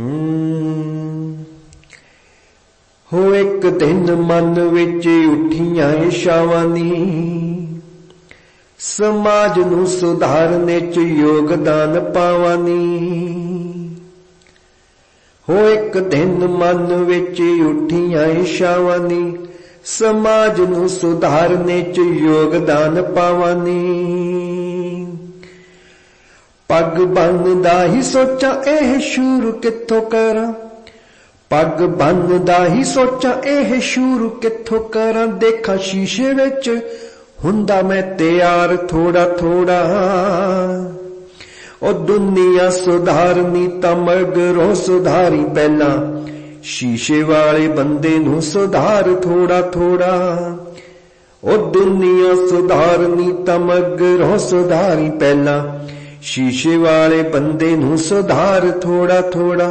ਹੂੰ। ਹੋ ਇੱਕ ਦਿਨ ਮਨ ਵਿੱਚ ਉੱਠੀਆਂ ਇਸ਼ਾਵਾਂ ਨੀ। ਸਮਾਜ ਨੂੰ ਸੁਧਾਰਨੇ ਚ ਯੋਗਦਾਨ ਪਾਵਾਨੀ ਹੋ ਇੱਕ ਦਿਨ ਮਨ ਵਿੱਚ ਉੱਠੀਆਂ ਇਸ਼ਾਵਾਂ ਨੀ। ਸਮਾਜ ਨੂੰ ਸੁਧਾਰਨੇ ਚ ਯੋਗਦਾਨ ਪਾਵਾਨੀ ਪੱਗ ਬੰਨਦਾ ਹੀ ਸੋਚਾਂ, ਇਹ ਸ਼ੁਰੂ ਕਿੱਥੋਂ ਕਰਾਂ? ਪੱਗ ਬੰਨਦਾ ਹੀ ਸੋਚਾਂ, ਇਹ ਸ਼ੁਰੂ ਕਿੱਥੋਂ ਕਰਾਂ? ਦੇਖਾਂ ਸ਼ੀਸ਼ੇ ਵਿੱਚ, ਹੁੰਦਾ ਮੈਂ ਤਿਆਰ ਥੋੜਾ ਥੋੜਾ ਉਹ ਦੁਨੀਆ ਸੁਧਾਰਨੀ ਤਾਂ ਮਗਰੋਂ ਸੁਧਾਰੀ ਪਹਿਲਾਂ ਸ਼ੀਸ਼ੇ ਵਾਲੇ ਬੰਦੇ ਨੂੰ ਸੁਧਾਰ ਥੋੜਾ ਥੋੜਾ ਉਹ ਦੁਨੀਆ ਸੁਧਾਰਨੀ ਤਾਂ ਮਗਰੋਂ ਸੁਧਾਰੀ ਪਹਿਲਾਂ ਸ਼ੀਸ਼ੇ ਵਾਲੇ ਬੰਦੇ ਨੂੰ ਸੁਧਾਰ ਥੋੜਾ ਥੋੜਾ